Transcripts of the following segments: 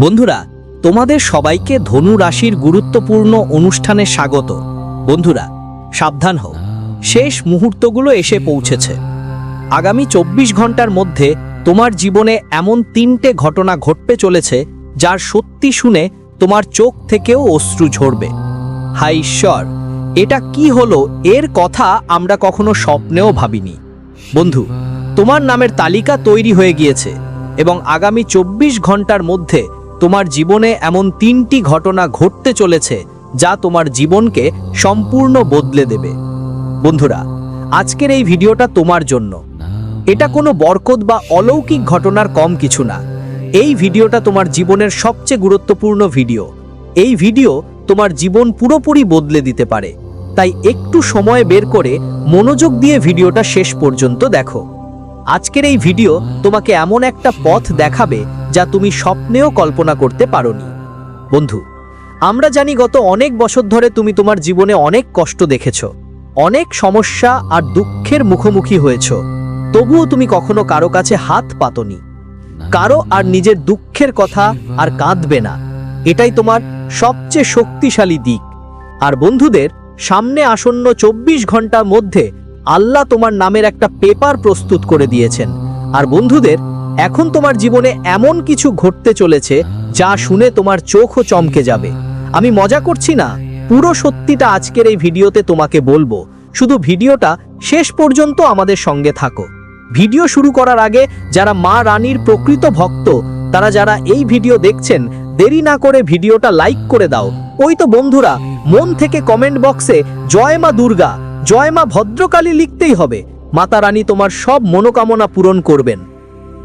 বন্ধুরা, তোমাদের সবাইকে ধনু রাশির গুরুত্বপূর্ণ অনুষ্ঠানে স্বাগত। বন্ধুরা, সাবধান হও। শেষ মুহূর্তগুলো এসে পৌঁছেছে। আগামী চব্বিশ ঘণ্টার মধ্যে তোমার জীবনে এমন তিনটে ঘটনা ঘটতে চলেছে, যার সত্যি শুনে তোমার চোখ থেকেও অশ্রু ঝরবে। হাই ঈশ্বর, এটা কি হলো? এর কথা আমরা কখনো স্বপ্নেও ভাবিনি। বন্ধু, তোমার নামের তালিকা তৈরি হয়ে গিয়েছে এবং আগামী চব্বিশ ঘণ্টার মধ্যে তোমার জীবনে এমন তিনটি ঘটনা ঘটতে চলেছে যা তোমার জীবনকে সম্পূর্ণ বদলে দেবে। বন্ধুরা, আজকের এই ভিডিওটা তোমার জন্য। এটা কোনো বরকত বা অলৌকিক ঘটনার কম কিছু না। এই ভিডিওটা তোমার জীবনের সবচেয়ে গুরুত্বপূর্ণ ভিডিও। এই ভিডিও তোমার জীবন পুরোপুরি বদলে দিতে পারে। তাই একটু সময় বের করে মনোযোগ দিয়ে ভিডিওটা শেষ পর্যন্ত দেখো। আজকের এই ভিডিও তোমাকে এমন একটা পথ দেখাবে যা তুমি স্বপ্নেও কল্পনা করতে পারোনি। বন্ধু, আমরা জানি গত অনেক বছর ধরে তুমি তোমার জীবনে অনেক কষ্ট দেখেছ, অনেক সমস্যা আর দুঃখের মুখোমুখি হয়েছ, তবুও তুমি কখনো কারও কাছে হাত পাতনি। কারও আর নিজের দুঃখের কথা আর কাঁদবে না। এটাই তোমার সবচেয়ে শক্তিশালী দিক। আর বন্ধুদের, সামনে আসন্ন চব্বিশ ঘণ্টার মধ্যে আল্লাহ তোমার নামের একটা পেপার প্রস্তুত করে দিয়েছেন। আর বন্ধুদের, এখন তোমার জীবনে এমন কিছু ঘটতে চলেছে যা শুনে তোমার চোখও চমকে যাবে। আমি মজা করছি না, পুরো সত্যিটা আজকের এই ভিডিওতে তোমাকে বলব। শুধু ভিডিওটা শেষ পর্যন্ত আমাদের সঙ্গে থাকো। ভিডিও শুরু করার আগে যারা মা রানীর প্রকৃত ভক্ত, তারা যারা এই ভিডিও দেখছেন, দেরি না করে ভিডিওটা লাইক করে দাও। ওই তো বন্ধুরা, মন থেকে কমেন্ট বক্সে জয় মা দুর্গা। জয় মা ভদ্রকালী লিখতেই হবে, মাতা রানী তোমার সব মনোকামনা পূরণ করবেন।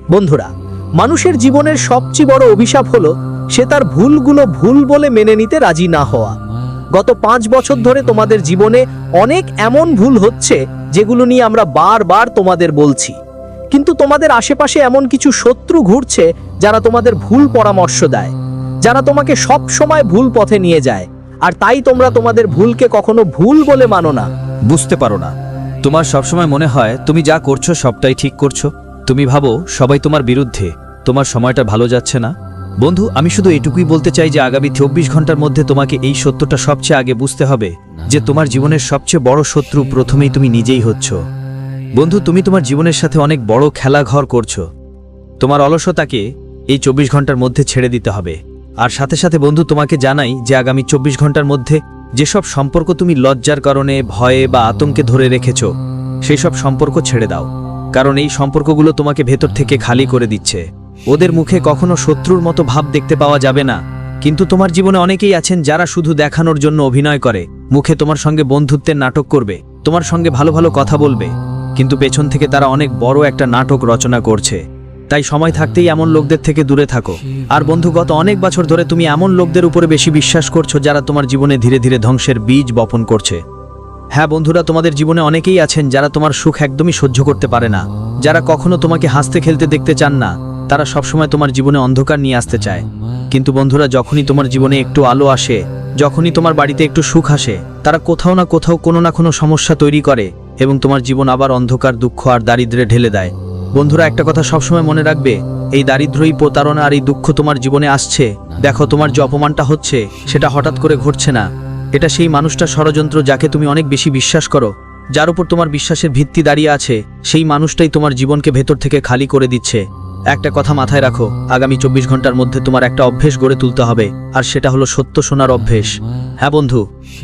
বন্ধুরা, মানুষের জীবনের সবচেয়ে বড় অভিশাপ হলো, সে তার ভুলগুলো ভুল বলে মেনে নিতে রাজি না হওয়া। গত পাঁচ বছর ধরে তোমাদের জীবনে অনেক এমন ভুল হচ্ছে, যেগুলো নিয়ে আমরা বারবার তোমাদের বলছি। কিন্তু তোমাদের আশেপাশে এমন কিছু শত্রু ঘুরছে, যারা তোমাদের ভুল পরামর্শ দেয়। যারা তোমাকে সব সময় ভুল পথে নিয়ে যায়, আর তাই তোমরা তোমাদের ভুলকে কখনো ভুল বলে মানো না। বুঝতে পারো না। তোমার সবসময় মনে হয় তুমি যা করছ সবটাই ঠিক করছ। তুমি ভাবো সবাই তোমার বিরুদ্ধে। তোমার সময়টা ভালো যাচ্ছে না। বন্ধু, আমি শুধু এটুকুই বলতে চাই যে আগামী চব্বিশ ঘণ্টার মধ্যে তোমাকে এই সত্যটা সবচেয়ে আগে বুঝতে হবে যে তোমার জীবনের সবচেয়ে বড় শত্রু প্রথমেই তুমি নিজেই হচ্ছ। বন্ধু, তুমি তোমার জীবনের সাথে অনেক বড় খেলাঘর করছ। তোমার অলসতাকে এই চব্বিশ ঘণ্টার মধ্যে ছেড়ে দিতে হবে। আর সাথে সাথে বন্ধু, তোমাকে জানাই যে আগামী চব্বিশ ঘণ্টার মধ্যে যেসব সম্পর্ক তুমি লজ্জার কারণে, ভয়ে বা আতঙ্কে ধরে রেখেছ সেই সব সম্পর্ক ছেড়ে দাও। কারণ এই সম্পর্কগুলো তোমাকে ভেতর থেকে খালি করে দিচ্ছে। ওদের মুখে কখনো শত্রুর মতো ভাব দেখতে পাওয়া যাবে না। কিন্তু তোমার জীবনে অনেকেই আছেন যারা শুধু দেখানোর জন্য অভিনয় করে। মুখে তোমার সঙ্গে বন্ধুত্বের নাটক করবে, তোমার সঙ্গে ভালো ভালো কথা বলবে। কিন্তু পেছন থেকে তারা অনেক বড় একটা নাটক রচনা করছে। তাই সময় থাকতেই এমন লোকদের থেকে দূরে থাকো। আর বন্ধু, গত অনেক বছর ধরে তুমি এমন লোকদের উপরে বেশি বিশ্বাস করছ যারা তোমার জীবনে ধীরে ধীরে ধ্বংসের বীজ বপন করছে। হ্যাঁ বন্ধুরা, তোমাদের জীবনে অনেকেই আছেন যারা তোমার সুখ একদমই সহ্য করতে পারে না। যারা কখনো তোমাকে হাসতে খেলতে দেখতে চান না, তারা সবসময় তোমার জীবনে অন্ধকার নিয়ে আসতে চায়। কিন্তু বন্ধুরা, যখনই তোমার জীবনে একটু আলো আসে, যখনই তোমার বাড়িতে একটু সুখ আসে, তারা কোথাও না কোথাও কোনো না কোনো সমস্যা তৈরি করে এবং তোমার জীবন আবার অন্ধকার, দুঃখ আর দারিদ্রে ঢেলে দেয়। বন্ধুরা, একটা কথা সবসময় মনে রাখবে, এই দারিদ্রই প্রতারণা আর এই দুঃখ তোমার জীবনে আসছে। দেখো তোমার যে অপমানটা হচ্ছে, সেটা হঠাৎ করে ঘটছে না। এটা সেই মানুষটা ষড়যন্ত্র যাকে তুমি অনেক বেশি বিশ্বাস করো। যার উপর তোমার বিশ্বাসের ভিত্তি দাঁড়িয়ে আছে, সেই মানুষটাই তোমার জীবনকে ভেতর থেকে খালি করে দিচ্ছে। একটা কথা মাথায় রাখো, আগামী চব্বিশ ঘণ্টার মধ্যে তোমার একটা অভ্যেস গড়ে তুলতে হবে, আর সেটা হলো সত্য শোনার অভ্যেস। হ্যাঁ বন্ধু,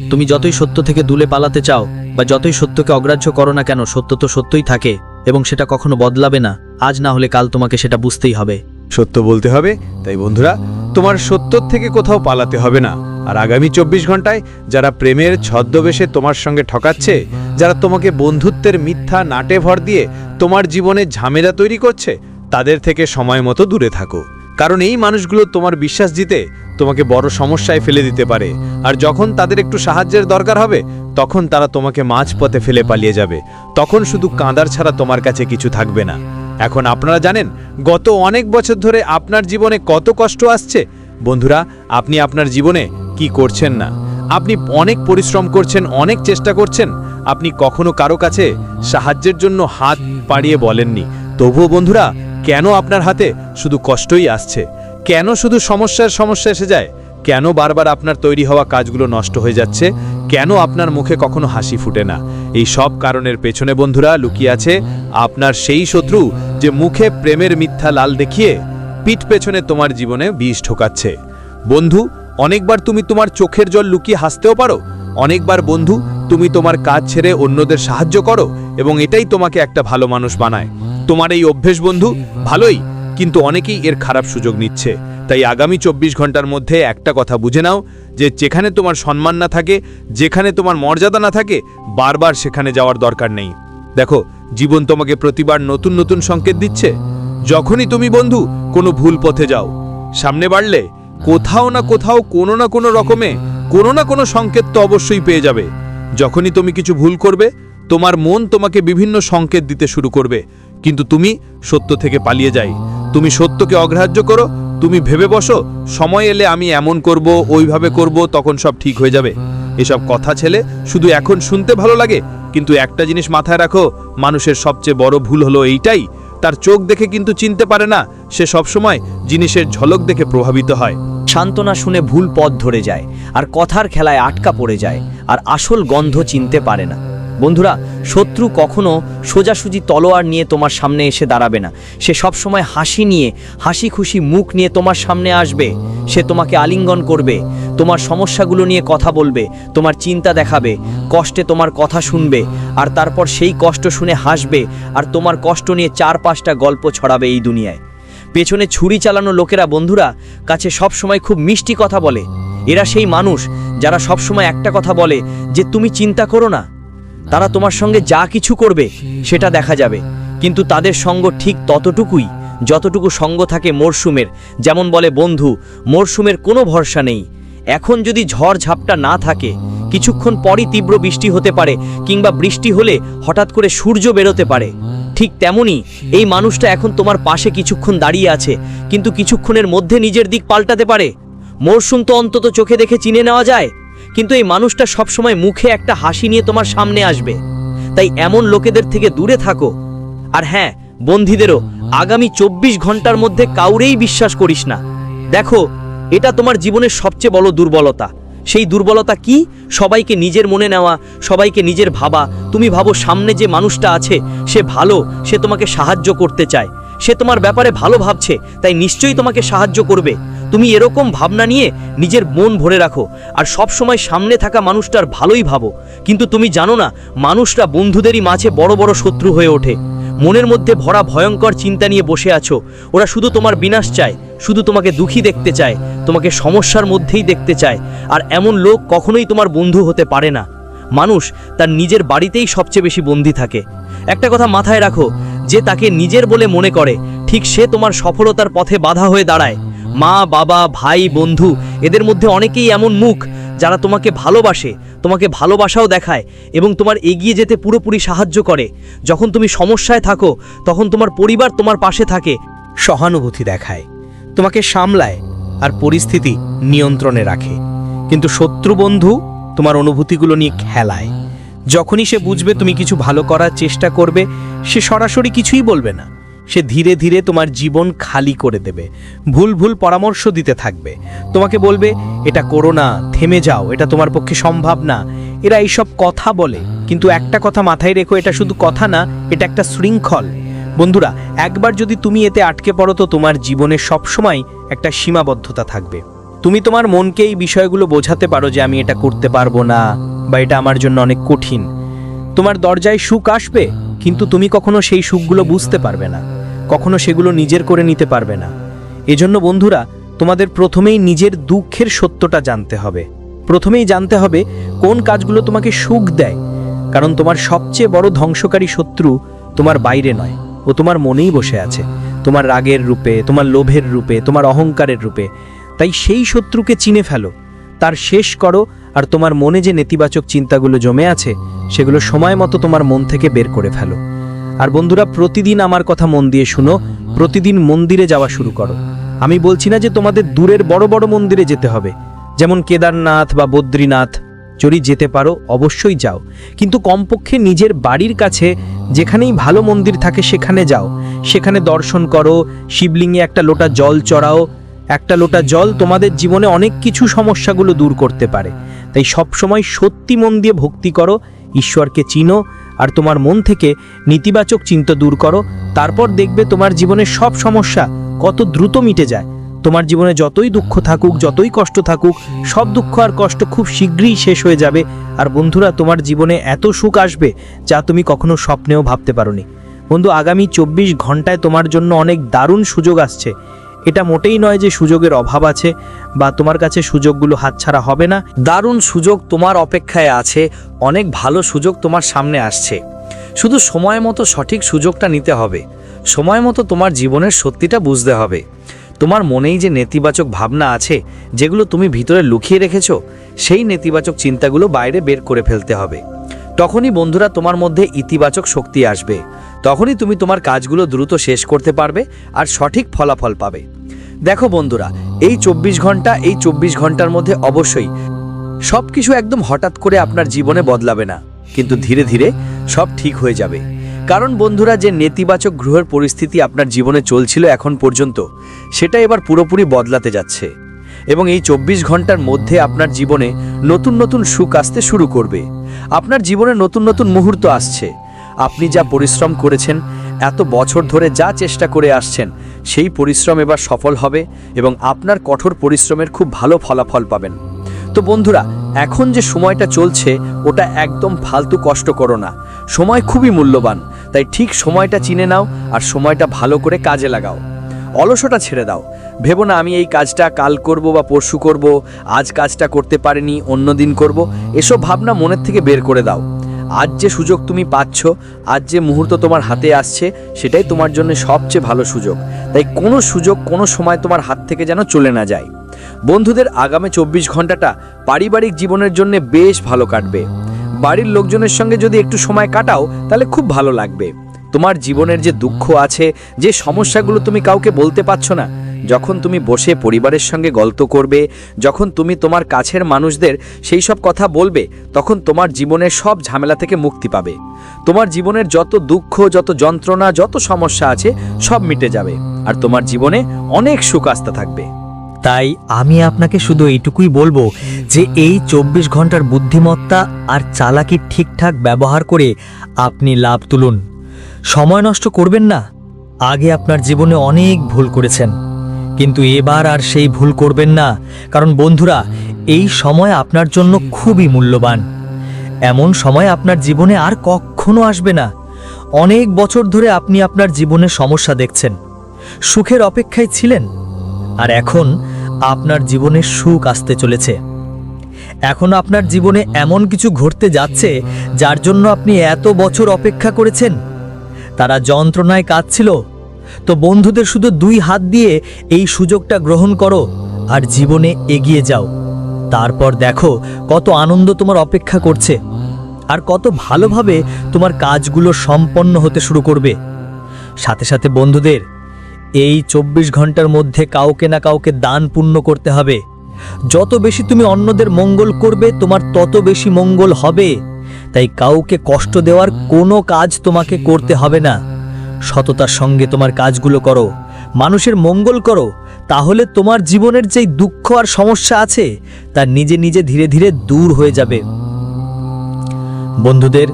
তুমি যতই সত্য থেকে দূলে পালাতে চাও, বা যতই সত্যকে অগ্রাহ্য করো না কেন, সত্য তো সত্যই থাকে। এবং সেটা কখনো বদলাবে না। আজ না হলে কাল তোমাকে সেটা বুঝতেই হবে। সত্য বলতে হবে? তাই বন্ধুরা, তোমার সত্যর থেকে কোথাও পালাতে হবে না। আর আগামী চব্বিশ ঘন্টায় যারা প্রেমের ছদ্মবেশে তোমার সঙ্গে ঠকাচ্ছে, যারা তোমাকে বন্ধুত্বের মিথ্যা নাটে ভর দিয়ে তোমার জীবনে ঝামেলা তৈরি করছে, তাদের থেকে সময় মতো দূরে থাকো। কারণ এই মানুষগুলো তোমার বিশ্বাস জিতে তোমাকে বড় সমস্যায় ফেলে দিতে পারে। আর যখন তাদের একটু সাহায্যের দরকার হবে, তখন তারা তোমাকে মাঝপথে ফেলে পালিয়ে যাবে। তখন শুধু কাঁদার ছাড়া তোমার কাছে কিছু থাকবে না। এখন আপনারা জানেন, গত অনেক বছর ধরে আপনার জীবনে কত কষ্ট আসছে। বন্ধুরা, আপনি আপনার জীবনে কি করছেন না? আপনি অনেক পরিশ্রম করছেন, অনেক চেষ্টা করছেন। আপনি কখনো কারও কাছে সাহায্যের জন্য হাত পাড়িয়ে বলেননি। তবুও বন্ধুরা, কেন আপনার হাতে শুধু কষ্টই আসছে? কেন শুধু সমস্যার সমস্যা এসে যায়? কেন বারবার আপনার তৈরি হওয়া কাজগুলো নষ্ট হয়ে যাচ্ছে? কেন আপনার মুখে কখনো হাসি ফুটে না? এই সব কারণের পেছনে বন্ধুরা লুকিয়ে আছে আপনার সেই শত্রু যে মুখে প্রেমের মিথ্যা লাল দেখিয়ে পিঠ পেছনে তোমার জীবনে বিষ ঢোকাচ্ছে। বন্ধু, অনেকবার তুমি তোমার চোখের জল লুকিয়ে হাসতেও পারো। অনেকবার বন্ধু, তুমি তোমার কাজ ছেড়ে অন্যদের সাহায্য করো এবং এটাই তোমাকে একটা ভালো মানুষ বানায়। তোমার এই অভ্যেস বন্ধু, ভালোই। কিন্তু অনেকেই এর খারাপ সুযোগ নিচ্ছে। তাই আগামী চব্বিশ ঘণ্টার মধ্যে একটা কথা বুঝে নাও, যে যেখানে তোমার সম্মান না থাকে, যেখানে তোমার মর্যাদা না থাকে, বারবার সেখানে যাওয়ার দরকার নেই। দেখো, জীবন তোমাকে প্রতিবার নতুন নতুন সংকেত দিচ্ছে। যখনই তুমি বন্ধু, কোনো ভুল পথে যাও। সামনে বাড়লে, কোথাও না কোথাও, কোনো না কোনো রকমে, কোনো না কোনো সংকেত তো অবশ্যই পেয়ে যাবে। যখনই তুমি কিছু ভুল করবে, তোমার মন তোমাকে বিভিন্ন সংকেত দিতে শুরু করবে। কিন্তু তুমি সত্য থেকে পালিয়ে যাই। তুমি সত্যকে অগ্রাহ্য করো, তুমি ভেবে বসো, সময় এলে আমি এমন করব, ওইভাবে করব, তখন সব ঠিক হয়ে যাবে। এসব কথা ছেলে, শুধু এখন শুনতে ভালো লাগে, কিন্তু একটা জিনিস মাথায় রাখো, মানুষের সবচেয়ে বড় ভুল হলো এইটাই, তার চোখ দেখে কিন্তু চিনতে পারে না, সে সবসময় জিনিসের ঝলক দেখে প্রভাবিত হয়। সান্ত্বনা শুনে ভুল পথ ধরে যায়, আর কথার খেলায় আটকা পড়ে যায়, আর আসল গন্ধ চিনতে পারে না। বন্ধুরা, শত্রু কখনো সোজাসুজি তলোয়ার নিয়ে তোমার সামনে এসে দাঁড়াবে না। সে সব সময় হাসি নিয়ে হাসি খুশি মুখ নিয়ে তোমার সামনে আসবে। সে তোমাকে আলিঙ্গন করবে, তোমার সমস্যাগুলো নিয়ে কথা বলবে, তোমার চিন্তা দেখাবে, কষ্টে তোমার কথা শুনবে, আর তারপর সেই কষ্ট শুনে হাসবে, আর তোমার কষ্ট নিয়ে চার পাঁচটা গল্প ছড়াবে এই দুনিয়ায়। পেছনে ছুরি চালানো লোকেরা বন্ধুরা, কাছে সব সময় খুব মিষ্টি কথা বলে। এরা সেই মানুষ যারা সব সময় একটা কথা বলে যে, তুমি চিন্তা করো না। তারা তোমার সঙ্গে যা কিছু করবে, সেটা দেখা যাবে। কিন্তু তাদের সঙ্গ ঠিক ততটুকুই, যতটুকু সঙ্গ থাকে মরশুমের যেমন বলে, বন্ধু মরশুমের কোনো ভরসা নেই। এখন যদি ঝড় ঝাপটা না থাকে, কিছুক্ষণ পরই তীব্র বৃষ্টি হতে পারে, কিংবা বৃষ্টি হলে হঠাৎ করে সূর্য বেরোতে পারে। ঠিক তেমনি, এই মানুষটা এখন তোমার পাশে কিছুক্ষণ দাঁড়িয়ে আছে, কিন্তু কিছুক্ষণের মধ্যে নিজের দিক পাল্টাতে পারে। মরশুম তো অন্তত চোখে দেখে চিনে নেওয়া যায়। কিন্তু এই মানুষটা সবসময় মুখে একটা হাসি নিয়ে তোমার সামনে আসবে। তাই এমন লোকেদের থেকে দূরে থাকো। আর হ্যাঁ বন্ধীদেরও, আগামী চব্বিশ ঘণ্টার মধ্যে কাউরেই বিশ্বাস করিস না। দেখো, এটা তোমার জীবনের সবচেয়ে বড় দুর্বলতা। সেই দুর্বলতা কি? সবাইকে নিজের মনে নেওয়া, সবাইকে নিজের ভাবা। তুমি ভাবো সামনে যে মানুষটা আছে, সে ভালো, সে তোমাকে সাহায্য করতে চায়। সে তোমার ব্যাপারে ভালো ভাবছে, তাই নিশ্চয়ই তোমাকে সাহায্য করবে। তুমি এরকম ভাবনা নিয়ে নিজের মন ভরে রাখো, আর সব সময় সামনে থাকা মানুষটার ভালোই ভাবো। কিন্তু তুমি জানো না, মানুষরা বন্ধুদেরই মাঝে বড় বড় শত্রু হয়ে ওঠে। মনের মধ্যে ভরা ভয়ঙ্কর চিন্তা নিয়ে বসে আছো। ওরা শুধু তোমার বিনাশ চায়, শুধু তোমাকে দুঃখী দেখতে চায়, তোমাকে সমস্যার মধ্যেই দেখতে চায়, আর এমন লোক কখনোই তোমার বন্ধু হতে পারে না। মানুষ তার নিজের বাড়িতেই সবচেয়ে বেশি বন্দী থাকে। একটা কথা মাথায় রাখো, যে তাকে নিজের বলে মনে করে, ঠিক সে তোমার সফলতার পথে বাধা হয়ে দাঁড়ায়। মা, বাবা, ভাই, বন্ধু, এদের মধ্যে অনেকেই এমন মুখ যারা তোমাকে ভালোবাসে, তোমাকে ভালোবাসাও দেখায় এবং তোমার এগিয়ে যেতে পুরোপুরি সাহায্য করে। যখন তুমি সমস্যায় থাকো, তখন তোমার পরিবার তোমার পাশে থাকে, সহানুভূতি দেখায়, তোমাকে সামলায় আর পরিস্থিতি নিয়ন্ত্রণে রাখে। কিন্তু শত্রু বন্ধু তোমার অনুভূতিগুলো নিয়ে খেলায়। যখনই সে বুঝবে তুমি কিছু ভালো করার চেষ্টা করবে, সে সরাসরি কিছুই বলবে না। সে ধীরে ধীরে তোমার জীবন খালি করে দেবে। ভুল ভুল পরামর্শ দিতে থাকবে। তোমাকে বলবে, এটা করো না, থেমে যাও, এটা তোমার পক্ষে সম্ভব না। এরা এইসব কথা বলে, কিন্তু একটা কথা মাথায় রেখো, এটা শুধু কথা না, এটা একটা শৃঙ্খল। বন্ধুরা, একবার যদি তুমি এতে আটকে পড়ো, তো তোমার জীবনে সবসময় একটা সীমাবদ্ধতা থাকবে। তুমি তোমার মনকে এই বিষয়গুলো বোঝাতে পারো যে আমি এটা করতে পারব না, বা এটা আমার জন্য অনেক কঠিন। তোমার দরজায় সুখ আসবে? কিন্তু তুমি কখনো সেই সুখগুলো বুঝতে পারবে না, কখনো সেগুলো নিজের করে নিতে পারবে না। এজন্য বন্ধুরা, তোমাদের প্রথমেই নিজের দুঃখের সত্যটা জানতে হবে। প্রথমেই জানতে হবে কোন কাজগুলো তোমাকে সুখ দেয়, কারণ তোমার সবচেয়ে বড় ধ্বংসকারী শত্রু তোমার বাইরে নয় ও তোমার মনেই বসে আছে। তোমার রাগের রূপে, তোমার লোভের রূপে, তোমার অহংকারের রূপে। তাই সেই শত্রুকে চিনে ফেলো, তার শেষ করো আর তোমার মনে যে নেতিবাচক চিন্তাগুলো জমে আছে, সেগুলো সময় মতো তোমার মন থেকে বের করে ফেলো। আর বন্ধুরা, প্রতিদিন আমার কথা মন দিয়ে শুনো, প্রতিদিন মন্দিরে যাওয়া শুরু করো। আমি বলছি না যে তোমাদের দূরের বড় বড় মন্দিরে যেতে হবে। যেমন কেদারনাথ বা বদ্রীনাথ, যদি যেতে পারো, অবশ্যই যাও। কিন্তু কমপক্ষে নিজের বাড়ির কাছে, যেখানেই ভালো মন্দির থাকে সেখানে যাও। সেখানে দর্শন করো, শিবলিঙ্গে একটা লোটা জল চড়াও। একটা লোটা জল তোমাদের জীবনে অনেক কিছু সমস্যাগুলো দূর করতে পারে। তাই সবসময় সত্যি মন দিয়ে ভক্তি করো, ঈশ্বরকে চিনো, আর তোমার মন থেকে নেতিবাচক চিন্তা দূর করো। তারপর দেখবে তোমার জীবনের সব সমস্যা কত দ্রুত মিটে যায়। তোমার জীবনে যতই দুঃখ থাকুক, যতই কষ্ট থাকুক, সব দুঃখ আর কষ্ট খুব শীঘ্রই শেষ হয়ে যাবে। আর বন্ধুরা, তোমার জীবনে এত সুখ আসবে যা তুমি কখনো স্বপ্নেও ভাবতে পারোনি। বন্ধু, আগামী চব্বিশ ঘন্টায় তোমার জন্য অনেক দারুণ সুযোগ আসছে। এটা মোটেই নয় যে সুযোগের অভাব আছে বা তোমার কাছে সুযোগগুলো হাতছাড়া হবে না। দারুণ সুযোগ তোমার অপেক্ষায় আছে, অনেক ভালো সুযোগ তোমার সামনে আসছে। শুধু সময় মতো সঠিক সুযোগটা নিতে হবে, সময় মতো তোমার জীবনের সত্যিটা বুঝতে হবে। তোমার মনেই যে নেতিবাচক ভাবনা আছে, যেগুলো তুমি ভিতরে লুকিয়ে রেখেছো, সেই নেতিবাচক চিন্তাগুলো বাইরে বের করে ফেলতে হবে। তখনই বন্ধুরা তোমার মধ্যে ইতিবাচক শক্তি আসবে। তখনই তুমি তোমার কাজগুলো দ্রুত শেষ করতে পারবে আর সঠিক ফলাফল পাবে। দেখো বন্ধুরা, এই চব্বিশ ঘণ্টা, এই চব্বিশ ঘণ্টার মধ্যে অবশ্যই সব কিছু একদম হঠাৎ করে আপনার জীবনে বদলাবে না। কিন্তু ধীরে ধীরে সব ঠিক হয়ে যাবে। কারণ বন্ধুরা, যে নেতিবাচক গ্রহের পরিস্থিতি আপনার জীবনে চলছিল এখন পর্যন্ত, সেটা এবার পুরোপুরি বদলাতে যাচ্ছে। এবং এই চব্বিশ ঘণ্টার মধ্যে আপনার জীবনে নতুন নতুন সুখ আসতে শুরু করবে। আপনার জীবনে নতুন নতুন মুহূর্ত আসছে। আপনি যা পরিশ্রম করেছেন, এত বছর ধরে যা চেষ্টা করে আসছেন, সেই পরিশ্রম এবার সফল হবে এবং আপনার কঠোর পরিশ্রমের খুব ভালো ফলাফল পাবেন। তো বন্ধুরা, এখন যে সময়টা চলছে, ওটা একদম ফালতু কষ্ট করো না। সময় খুবই মূল্যবান, তাই ঠিক সময়টা চিনে নাও আর সময়টা ভালো করে কাজে লাগাও। অলসটা ছেড়ে দাও। ভেবো না, আমি এই কাজটা কাল করব বা পরশু করব। আজ কাজটা করতে পারিনি, অন্য দিন করব। এসব ভাবনা মনের থেকে বের করে দাও। আজ যে সুযোগ তুমি পাচ্ছ, আজ যে মুহূর্ত তোমার হাতে আসছে, সেটাই তোমার জন্য সবচেয়ে ভালো সুযোগ। তাই কোনো সুযোগ কোনো সময় তোমার হাত থেকে যেন চলে না যায়। বন্ধুদের আগামী চব্বিশ ঘন্টাটা পারিবারিক জীবনের জন্য বেশ ভালো কাটবে। বাড়ির লোকজনের সঙ্গে যদি একটু সময় কাটাও, তাহলে খুব ভালো লাগবে। তোমার জীবনের যে দুঃখ আছে, যে সমস্যাগুলো তুমি কাউকে বলতে পারছ না যখন তুমি বসে পরিবারের সঙ্গে গল্প করবে, যখন তুমি তোমার কাছের মানুষদের সেই সব কথা বলবে, তখন তোমার জীবনের সব ঝামেলা থেকে মুক্তি পাবে। তোমার জীবনের যত দুঃখ, যত যন্ত্রণা, যত সমস্যা আছে, সব মিটে যাবে, আর তোমার জীবনে অনেক সুখ আস্থা থাকবে। তাই আমি আপনাকে শুধু এইটুকুই বলব যে এই চব্বিশ ঘণ্টার বুদ্ধিমত্তা আর চালাকি ঠিকঠাক ব্যবহার করে আপনি লাভ তুলুন। সময় নষ্ট করবেন না। আগে আপনার জীবনে অনেক ভুল করেছেন। কিন্তু এবার আর সেই ভুল করবেন না। কারণ বন্ধুরা, এই সময় আপনার জন্য খুবই মূল্যবান। এমন সময় আপনার জীবনে আর কখনো আসবে না। অনেক বছর ধরে আপনি আপনার জীবনে সমস্যা দেখছেন। সুখের অপেক্ষায় ছিলেন। আর এখন আপনার জীবনে সুখ আসতে চলেছে। এখন আপনার জীবনে এমন কিছু ঘটতে যাচ্ছে, যার জন্য আপনি এত বছর অপেক্ষা করেছেন। তারা যন্ত্রণায় কাঁদছিল তো বন্ধুদের শুধু দুই হাত দিয়ে এই সুযোগটা গ্রহণ করো আর জীবনে এগিয়ে যাও। তারপর দেখো কত আনন্দ তোমার অপেক্ষা করছে আর কত ভালোভাবে তোমার কাজগুলো সম্পন্ন হতে শুরু করবে। সাথে সাথে বন্ধুদের, এই চব্বিশ ঘণ্টার মধ্যে কাউকে না কাউকে দান পুণ্য করতে হবে। যত বেশি তুমি অন্যদের মঙ্গল করবে, তোমার তত বেশি মঙ্গল হবে। তাই কাউকে কষ্ট দেওয়ার কোনো কাজ তোমাকে করতে হবে না। সততার সঙ্গে তোমার কাজগুলো করো, মানুষের মঙ্গল করো, তাহলে তোমার জীবনের যেই দুঃখ আর সমস্যা আছে, তা নিজে নিজে ধীরে ধীরে দূর হয়ে যাবে। বন্ধুদের,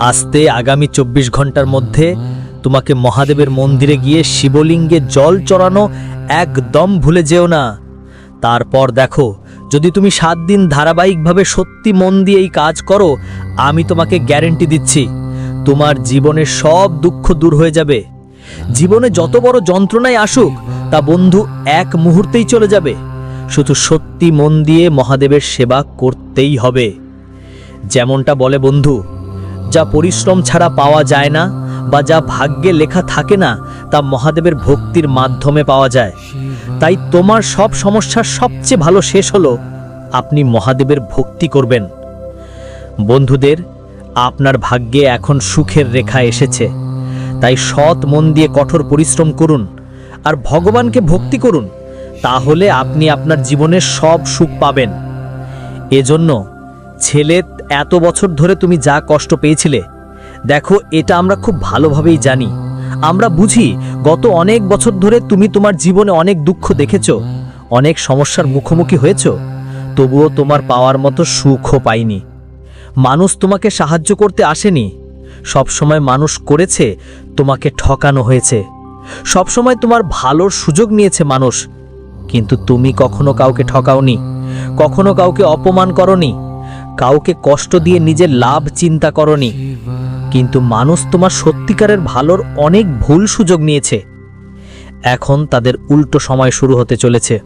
আসতে আগামী চব্বিশ ঘণ্টার মধ্যে তোমাকে মহাদেবের মন্দিরে গিয়ে শিবলিঙ্গে জল চড়ানো একদম ভুলে যেও না। তারপর দেখো, যদি তুমি সাত দিন ধারাবাহিকভাবে সত্যি মন দিয়ে এই কাজ করো, আমি তোমাকে গ্যারেন্টি দিচ্ছি। তোমার জীবনের সব দুঃখ দূর হয়ে যাবে। জীবনে যত বড় যন্ত্রণাই আসুক, তা বন্ধু এক মুহূর্তেই চলে যাবে। শুধু সত্যি মন দিয়ে মহাদেবের সেবা করতেই হবে। যেমনটা বলে বন্ধু, যা পরিশ্রম ছাড়া পাওয়া যায় না বা যা ভাগ্যে লেখা থাকে না, তা মহাদেবের ভক্তির মাধ্যমে পাওয়া যায়। তাই তোমার সব সমস্যার সবচেয়ে ভালো শেষ হলো। আপনি মহাদেবের ভক্তি করবেন। বন্ধুদের আপনার ভাগ্যে এখন সুখের রেখা এসেছে। তাই সৎ মন দিয়ে কঠোর পরিশ্রম করুন আর ভগবানকে ভক্তি করুন, তাহলে আপনি আপনার জীবনের সব সুখ পাবেন। এজন্য ছেলে, এত বছর ধরে তুমি যা কষ্ট পেয়েছিলে, দেখো এটা আমরা খুব ভালোভাবেই জানি। আমরা বুঝি, গত অনেক বছর ধরে তুমি তোমার জীবনে অনেক দুঃখ দেখেছ, অনেক সমস্যার মুখোমুখি হয়েছ, তবুও তোমার পাওয়ার মতো সুখও পাইনি। মানুষ তোমাকে সাহায্য করতে আসেনি। সবসময় মানুষ করেছে তোমাকে ঠকানো হয়েছে। সবসময় তোমার ভালোর সুযোগ নিয়েছে মানুষ। কিন্তু তুমি কখনো কাউকে ঠকাওনি, কখনো কাউকে অপমান করনি, কাউকে কষ্ট দিয়ে নিজের লাভ চিন্তা করনি। কিন্তু মানুষ তোমার সত্যিকারের ভালোর অনেক ভুল সুযোগ নিয়েছে। এখন তাদের উল্টো সময় শুরু হতে চলেছে।